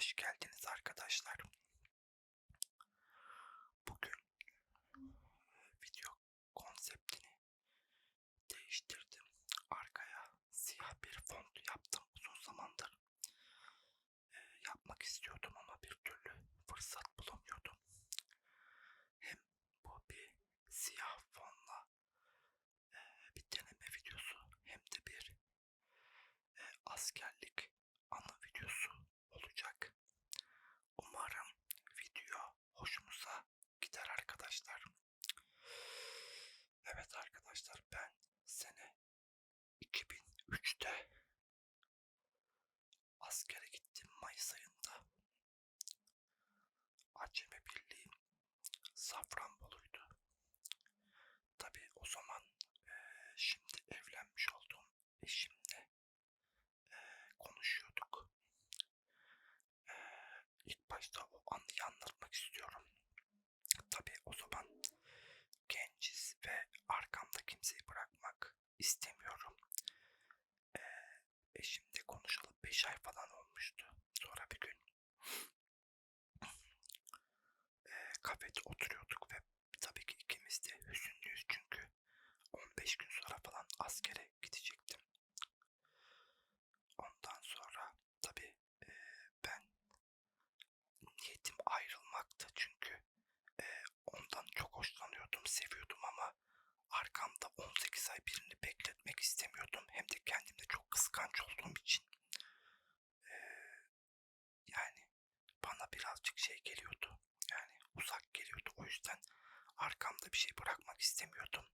hoş geldiniz arkadaşlar. Bugün video konseptini değiştirdim. Arkaya siyah bir font yaptım uzun zamandır. Ee, yapmak istiyordum ama bir türlü fırsat bulamıyordum. Hem bu bir siyah fonla e, bir deneme videosu hem de bir e, askerlik ana videosu olacak. Umarım video hoşumuza gider arkadaşlar. Evet arkadaşlar ben sene 2003'te askere gittim Mayıs ayında. Acemi Birliği Safranbolu'ydu. Tabi o zaman eee, şimdi evlenmiş olduğum eşimle eee, konuşuyorduk. Eee ilk başta o anıyı anlatmak istiyorum. Tabi o zaman genciz ve arkamda kimseyi bırakmak istemiyorum. Eee eşimle konuşalı 5 ay falan olmuştu. Sonra bir gün eee kafede oturuyorduk ve tabii ki ikimiz de hüzünlüyüz çünkü 15 gün sonra falan askere gidecektim. Ondan sonra tabii eee, ben niyetim ayrılmaktı çünkü eee, ondan çok hoşlanıyordum, seviyordum ama arkamda 18 ay birini bekletmek istemiyordum. Hem de kendimde çok kıskanç olduğum için. Eee, yani bana birazcık şey geliyordu. Yani uzak geliyordu. O yüzden arkamda bir şey bırakmak istemiyordum.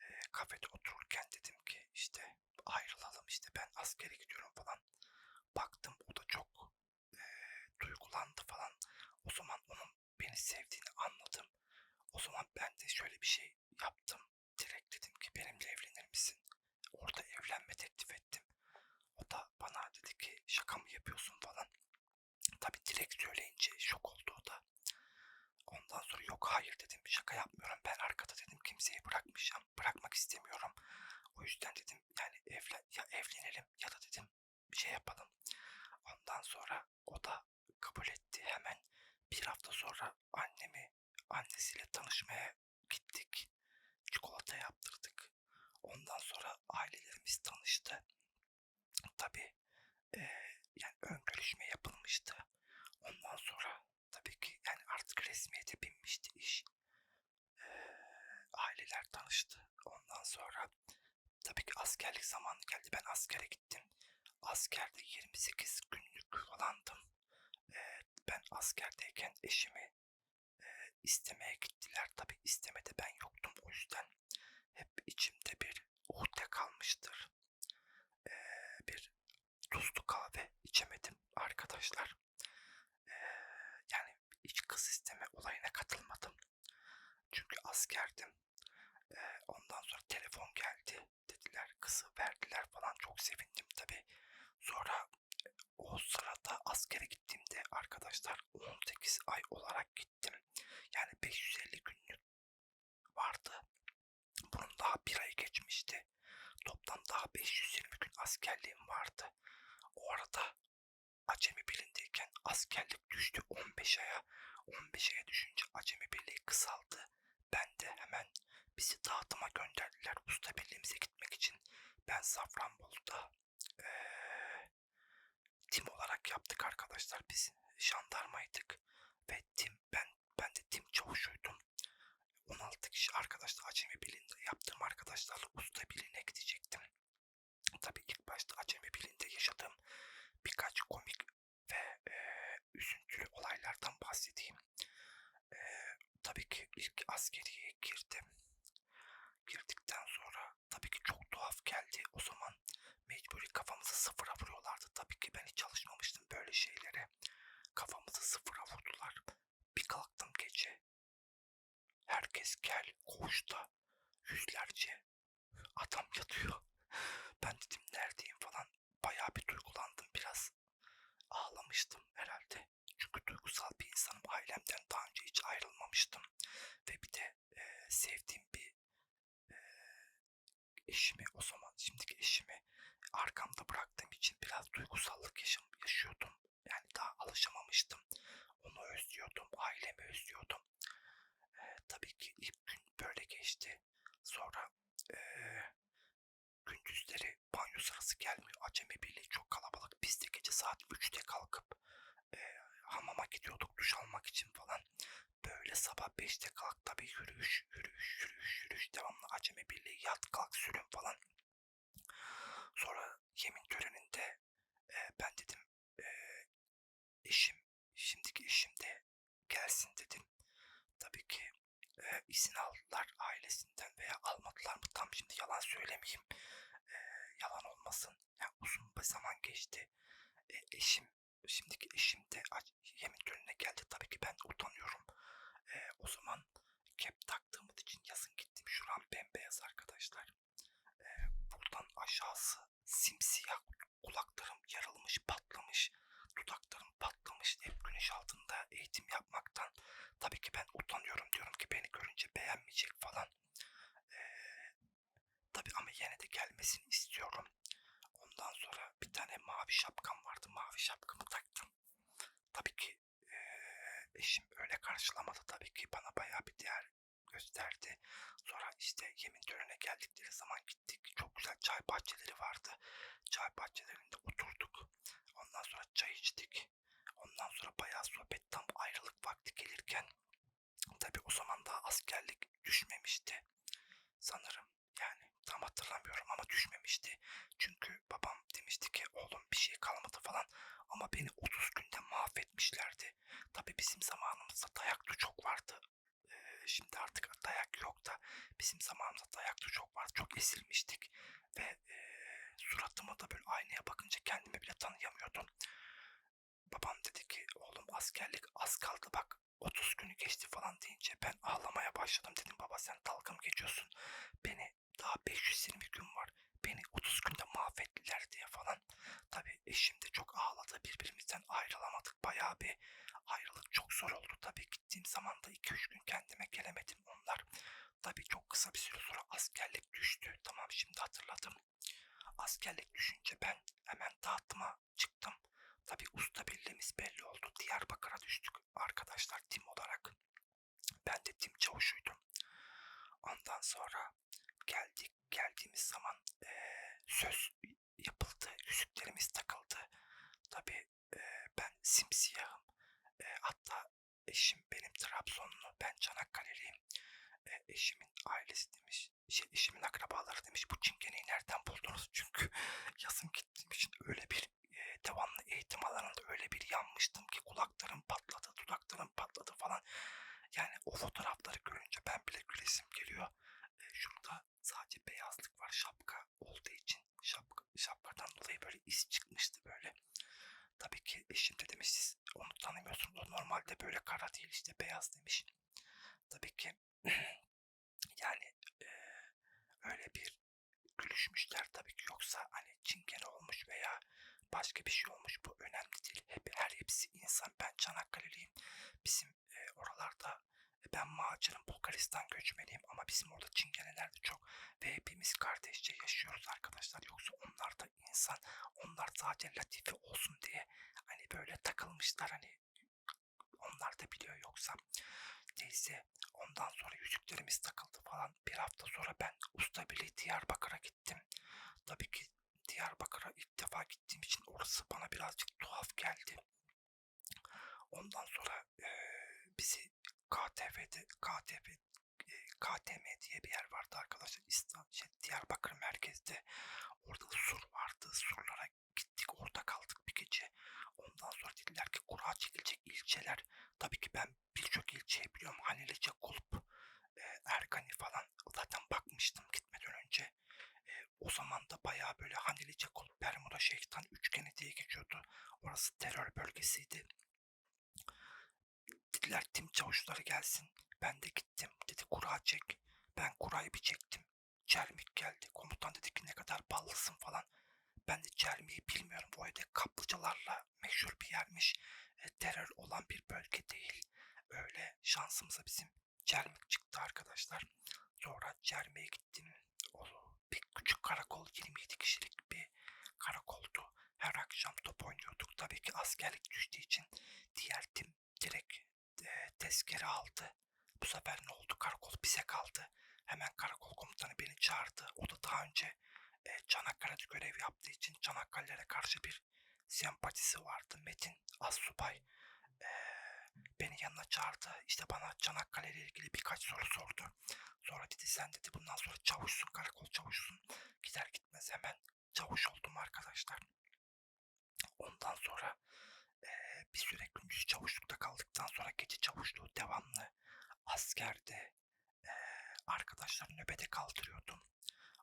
Eee, kafede otururken dedim ki işte ayrılalım işte ben askere gidiyorum falan. Baktım o da çok duygulandı falan. O zaman onun beni sevdiğini anladım. O zaman ben de şöyle bir şey yaptım. Direkt dedim ki benimle evlenir misin? Orada evlenme teklif ettim. O da bana dedi ki şaka mı yapıyorsun falan. Tabi direkt söyleyince şok oldu o da. Ondan sonra yok hayır dedim şaka yapmıyorum ben arkada dedim kimseyi bırakmayacağım bırakmak istemiyorum. O yüzden dedim yani evlen ya evlenelim ya da dedim bir şey yapalım. Ondan sonra o da kabul etti hemen bir hafta sonra annemi annesiyle tanışmaya gittik. Çikolata yaptırdık. Ondan sonra ailelerimiz tanıştı. Tabi yani ön görüşme yapılmıştı. Ondan sonra tabii ki yani artık resmiyete binmişti iş. Eee, aileler tanıştı. Ondan sonra tabii ki askerlik zamanı geldi. Ben askere gittim. Askerde 28 günlük falandım. Ben askerdeyken eşimi eee, istemeye gittiler. Tabii istemede ben yoktum. O yüzden hep içimde bir uhde kalmıştır. Eee, bir tuzlu kahve içemedim arkadaşlar. Eee, yani hiç kız isteme olayına katılmadım. Çünkü askerdim. Eee, ondan sonra telefon geldi. Dediler kızı verdiler falan. Çok sevindim tabi. Sonra e, o sırada askere gittiğimde arkadaşlar 18 ay olarak gittim. Yani 550 günlük vardı. Bunun daha bir ay geçmişti. Toplam daha 520 gün askerliğim vardı. O arada acemi birliğindeyken askerlik düştü 15 aya. 15 aya düşünce acemi birliği kısaldı. Ben de hemen bizi dağıtıma gönderdiler usta birliğimize gitmek için. Ben Safranbolu'da eee, tim olarak yaptık arkadaşlar. Biz jandarmaydık ve tim ben ben de tim çavuşuydum. 16 kişi arkadaşlar acemi birliğinde yaptığım arkadaşlarla usta birliğine gidecektim. mezgel koğuşta saat 3'te kalkıp e, hamama gidiyorduk duş almak için falan. Böyle sabah 5'te kalk tabii yürüyüş, yürüyüş, yürüyüş, yürüyüş devamlı Acemi Birliği yat kalk sürün falan. Sonra yemin töreninde e, ben dedim e, eşim, şimdiki eşim de gelsin dedim. Tabii ki e, izin aldılar ailesinden veya almadılar mı tam şimdi yalan söylemeyeyim. E, yalan olmasın. Yani uzun bir zaman geçti. E, eşim, şimdiki eşim de yemin törenine geldi. Tabii ki ben utanıyorum. E, o zaman kep taktığımız için yazın gittim. Şuram bembeyaz arkadaşlar. E, buradan aşağısı simsiyah. Kulaklarım yarılmış, patlamış. Dudaklarım patlamış. Hep güneş altında eğitim yapmaktan. Tabii ki ben utanıyorum. Diyorum ki beni görünce beğenmeyecek falan. E, tabii ama yine de gelmesini istiyorum. Ondan sonra bir tane mavi şapkam vardı. Mavi şapkamı taktım. Tabii ki eee, eşim öyle karşılamadı. Tabii ki bana bayağı bir değer gösterdi. Sonra işte yemin törenine geldikleri zaman gittik. Çok güzel çay bahçeleri vardı. Çay bahçelerinde oturduk. Ondan sonra çay içtik. Ondan sonra bayağı sohbet tam ayrılık vakti gelirken tabii o zaman daha askerlik düşmemişti. Sanırım yani tam hatırlamıyorum ama düşmemişti. Çünkü babam demişti ki oğlum bir şey kalmadı falan ama beni 30 günde mahvetmişlerdi. Tabi bizim zamanımızda dayak da çok vardı. Ee, şimdi artık dayak yok da bizim zamanımızda dayak da çok vardı. Çok ezilmiştik ve e, suratıma da böyle aynaya bakınca kendimi bile tanıyamıyordum. Babam dedi ki oğlum askerlik az kaldı bak 30 günü geçti falan deyince ben ağlamaya başladım. Dedim baba sen dalga mı geçiyorsun? Beni daha 520 gün var. Beni 30 günde mahvettiler diye falan. Tabi eşim de çok ağladı. Birbirimizden ayrılamadık. Bayağı bir ayrılık çok zor oldu. Tabi gittiğim zaman da 2-3 gün kendime gelemedim onlar. Tabi çok kısa bir süre sonra askerlik düştü. Tamam şimdi hatırladım. Askerlik düşünce ben hemen dağıtıma çıktım. Tabi usta birliğimiz belli oldu. Diyarbakır'a düştük arkadaşlar tim olarak. Ben de tim çavuşuydum. Ondan sonra geldik. Geldiğimiz zaman eee, söz yapıldı. Yüzüklerimiz takıldı. Tabi ben simsiyahım. Eee, hatta eşim benim Trabzonlu. Ben Çanakkale'liyim. Eee, ailesi demiş. Şey, eşimin akrabaları demiş. Bu çingeneyi nereden buldunuz? Çünkü yazın gittiğim için öyle bir e, devamlı eğitim alanında öyle bir yanmıştım ki kulaklarım patladı, dudaklarım patladı falan. Yani o fotoğrafları görünce ben bile gülesim geliyor. E, şurada sadece beyazlık var şapka olduğu için. Şapka, şapkadan dolayı böyle iz çıkmıştı böyle. Tabii ki eşim de demiş siz onu tanımıyorsunuz. O normalde böyle kara değil işte beyaz demiş. Tabii ki yani e, öyle bir gülüşmüşler tabii ki yoksa hani çingene olmuş veya başka bir şey olmuş bu önemli değil. Hep her hepsi insan. Ben Çanakkale'liyim. Bizim e, oralarda ben Macarım, Bulgaristan göçmeniyim ama bizim orada çingeneler de çok ve hepimiz kardeşçe yaşıyoruz arkadaşlar. Yoksa onlar da insan. Onlar sadece latife olsun diye hani böyle takılmışlar hani onlar da biliyor yoksa. Neyse ondan sonra yüzüklerimiz takıldı falan. Bir hafta sonra ben usta birliği Diyarbakır'a gittim. Tabii ki Diyarbakır'a ilk defa gittiğim için orası bana birazcık tuhaf geldi. Ondan sonra e, bizi KTV'de KTV KTM diye bir yer vardı arkadaşlar. İstanbul, şey, Diyarbakır merkezde. Orada sur vardı. Surlara gittik. Orada kaldık bir gece. Ondan sonra dediler ki kura çekilecek ilçeler. Tabii ki ben birçok ilçeyi biliyorum. Hanilice Kulp, e, Ergani falan. Zaten bakmıştım gitmeden önce. E, o zaman da bayağı böyle Hanilice Kulp, Bermuda Şeytan üçgeni diye geçiyordu. Orası terör bölgesiydi. Dediler tim çavuşları gelsin. Ben de gittim. Dedi kura çek. Ben kurayı bir çektim. Çermik geldi. Komutan dedi ki ne kadar ballısın falan. Ben de Çermi'yi bilmiyorum. O evde kaplıcalarla meşhur bir yermiş. E, terör olan bir bölge değil. Öyle şansımıza bizim Çermik çıktı arkadaşlar. Sonra Çermi'ye gittim. O bir küçük karakol 27 kişilik bir karakoldu. Her akşam top oynuyorduk. Tabii ki askerlik düştüğü için diğer tim direkt e, tezkere aldı. Bu sefer ne oldu? Karakol bize kaldı. Hemen karakol komutanı beni çağırdı. O da daha önce e, Çanakkale'de görev yaptığı için Çanakkale'ye karşı bir sempatisi vardı. Metin Assubay eee, beni yanına çağırdı. İşte bana Çanakkale ile ilgili birkaç soru sordu. Sonra dedi sen dedi bundan sonra çavuşsun, karakol çavuşsun. Gider gitmez hemen çavuş oldum arkadaşlar. Ondan sonra eee, bir süre gündüz çavuşlukta kaldıktan sonra gece çavuşluğu devamlı askerde arkadaşlar nöbete kaldırıyordum.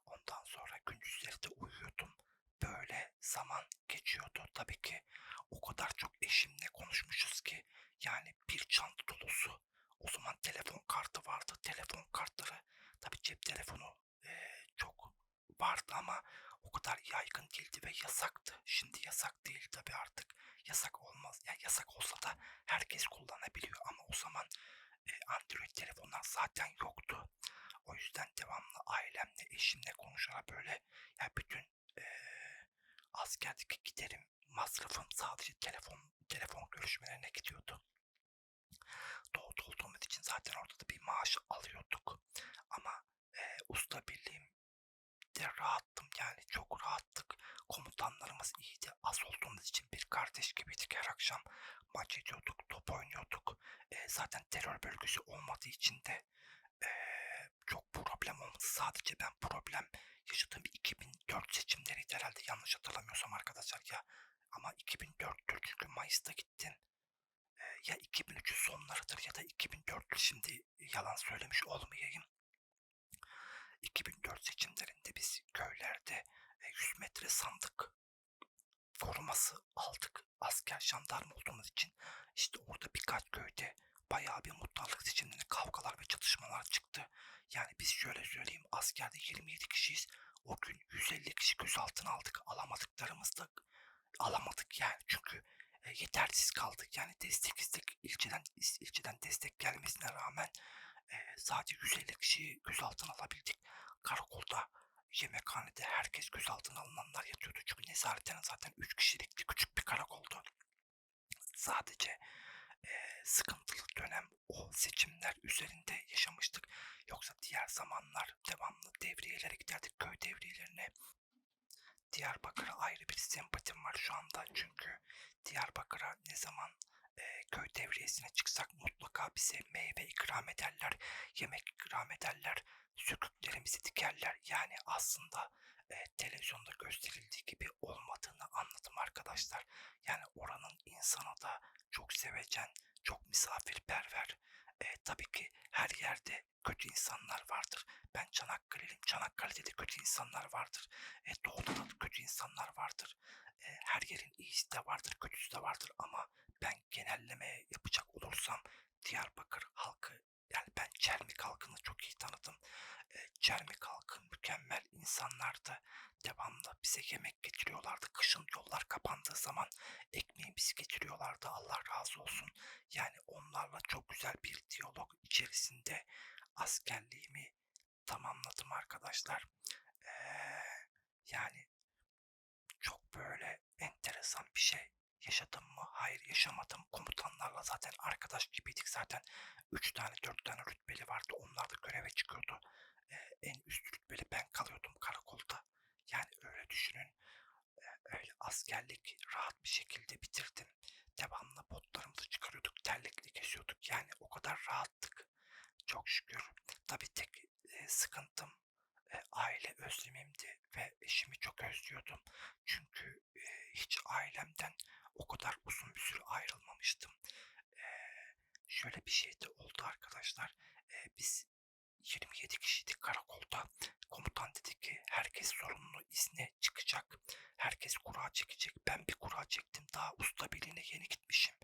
Ondan sonra gündüzleri de uyuyordum. Böyle zaman geçiyordu. Tabii ki o kadar çok eşimle konuşmuşuz ki yani bir çanta dolusu. O zaman telefon kartı vardı. Telefon kartları tabii cep telefonu eee, çok vardı ama o kadar yaygın değildi ve yasaktı. Şimdi yasak değil tabii artık. Yasak olmaz. Ya yasak olsa da herkes kullanabiliyor ama o zaman e, Android telefonlar zaten yoktu. Yüzden devamlı ailemle, eşimle konuşarak böyle ya bütün e, askerdeki giderim, masrafım sadece telefon telefon görüşmelerine gidiyordu. Doğuda olduğumuz için zaten orada da bir maaş alıyorduk. Ama e, usta birliğim de rahattım yani çok rahattık. Komutanlarımız iyiydi. Az olduğumuz için bir kardeş gibiydik her akşam. Maç ediyorduk, top oynuyorduk. E, zaten terör bölgesi olmadığı için de e, çok problem olmadı. Sadece ben problem yaşadığım 2004 seçimleriydi herhalde yanlış hatırlamıyorsam arkadaşlar ya. Ama 2004'tür çünkü Mayıs'ta gittin. E, ya 2003'ün sonlarıdır ya da 2004'tür şimdi yalan söylemiş olmayayım. 2004 seçimlerinde biz köylerde e, 100 metre sandık forması aldık. Asker jandarma olduğumuz için işte orada birkaç köyde bayağı bir muhtarlık seçimlerinde kavgalar ve çatışmalar çıktı. Biz şöyle söyleyeyim askerde 27 kişiyiz. O gün 150 kişi gözaltına aldık. Alamadıklarımız da alamadık yani çünkü e, yetersiz kaldık. Yani destek istek ilçeden ilçeden destek gelmesine rağmen e, sadece 150 kişiyi gözaltına alabildik. Karakolda yemekhanede herkes gözaltına alınanlar yatıyordu. Çünkü nezaretten zaten 3 kişilikti küçük bir karakoldu. Sadece sıkıntılı dönem o seçimler üzerinde yaşamıştık. Yoksa diğer zamanlar devamlı devriyelere giderdik köy devriyelerine. Diyarbakır'a ayrı bir sempatim var şu anda çünkü Diyarbakır'a ne zaman e, köy devriyesine çıksak mutlaka bize meyve ikram ederler, yemek ikram ederler, söküklerimizi dikerler. Yani aslında e, televizyonda gösterildiği gibi olmadığını anladım arkadaşlar. Yani oranın insanı da çok sevecen, çok misafirperver. E, tabii ki her yerde kötü insanlar vardır. Ben Çanakkale'liyim. Çanakkale'de de kötü insanlar vardır. E, Doğu'da da kötü insanlar vardır. E, her yerin iyisi de vardır, kötüsü de vardır ama ben genelleme yapacak olursam Diyarbakır halkı yani ben Çermik halkını çok iyi tanıdım. E, Çermik halkı mükemmel insanlardı. Devamlı bize yemek getiriyorlardı. Kışın yollar kapandığı zaman ekmeğimizi getiriyorlardı. Allah razı olsun. Yani onlarla çok güzel bir diyalog içerisinde askerliğimi tamamladım arkadaşlar. Ee, yani çok böyle enteresan bir şey yaşadım mı? Hayır yaşamadım. Komutanlarla zaten arkadaş gibiydik zaten. 3 tane 4 tane rütbeli vardı. Onlar da göreve çıkıyordu. Ee, en üst rütbeli ben kalıyordum karakolda. Yani öyle düşünün. Ee, öyle askerlik rahat bir şekilde bitirdim. Devamlı botlarımızı çıkarıyorduk. Terlikle geziyorduk. Yani o kadar rahattık. Çok şükür. Tabii tek e, sıkıntım e, aile özlemimdi ve eşimi çok özlüyordum. Çünkü e, hiç ailemden o kadar uzun bir süre ayrılmamıştım. E, şöyle bir şey de oldu arkadaşlar. E, biz 27 kişiydik karakolda. Komutan dedi ki herkes sorumlu izne çıkacak. Herkes kura çekecek. Ben bir kura çektim. Daha usta birliğine yeni gitmişim.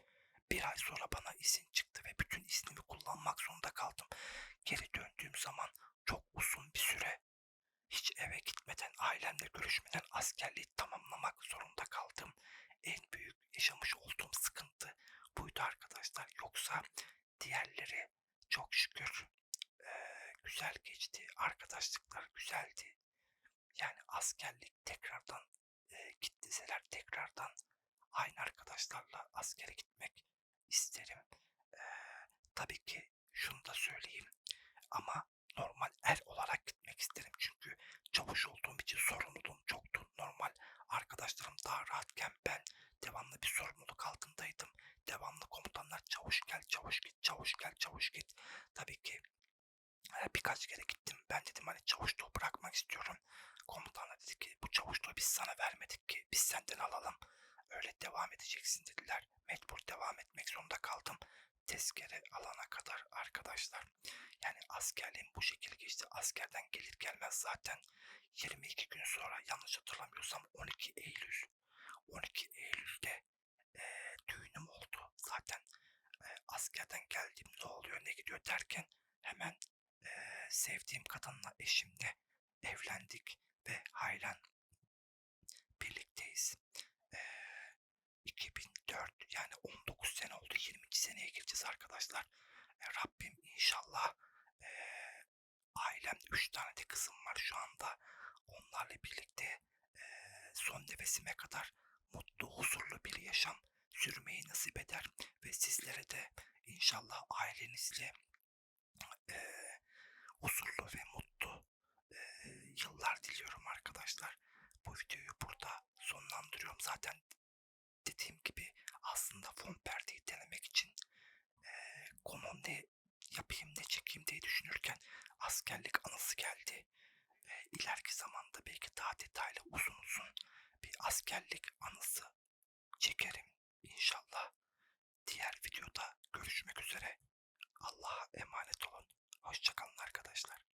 Bir ay sonra bana izin çıktı ve bütün iznimi kullanmak zorunda kaldım. Geri döndüğüm zaman çok uzun bir süre hiç eve gitmeden, ailemle görüşmeden askerliği tamamlamak zorunda kaldım. En büyük yaşamış olduğum sıkıntı buydu arkadaşlar. Yoksa diğerleri çok şükür eee, güzel geçti. Arkadaşlıklar güzeldi. Yani askerlik tekrardan eee git tekrardan aynı arkadaşlarla askere gitmek isterim. Eee, tabii ki şunu da söyleyeyim. Ama normal er olarak gitmek isterim. Çünkü çavuş olduğum için sorumluluğum çoktu. Normal arkadaşlarım daha rahatken ben devamlı bir sorumluluk altındaydım. Devamlı komutanlar çavuş git, çavuş gel, çavuş git. Tabii ki e, birkaç kere gittim. Ben dedim hani çavuşluğu bırakmak istiyorum. Komutanlar dedi ki bu çavuşluğu biz sana vermedik ki biz senden alalım. Öyle devam edeceksin dediler. Mecbur devam etmek zorunda kaldım. Tezkere alana kadar arkadaşlar. Yani askerliğim bu şekilde geçti. Askerden gelir gelmez zaten 22 gün sonra yanlış hatırlamıyorsam 12 Eylül 12 Eylül'de eee, düğünüm oldu. Zaten eee, askerden geldiğim ne oluyor ne gidiyor derken hemen eee, sevdiğim kadınla eşimle evlendik ve halen birlikteyiz. Eee, 2004 yani 19 sene oldu 20. seneye gireceğiz arkadaşlar. E, Rabbim inşallah eee ailemde 3 tane de kızım var şu anda. Onlarla birlikte eee, son nefesime kadar mutlu, huzurlu bir yaşam sürmeyi nasip eder. Ve sizlere de inşallah ailenizle huzurlu ve mutlu eee, yıllar diliyorum arkadaşlar. Bu videoyu burada sonlandırıyorum. Zaten dediğim gibi aslında fon perdeyi denemek için eee konu ne yapayım ne çekeyim diye düşünürken askerlik anısı geldi. E, ileriki zamanda belki daha detaylı uzun uzun bir askerlik anısı çekerim inşallah. Diğer videoda görüşmek üzere. Allah'a emanet olun. Hoşçakalın arkadaşlar.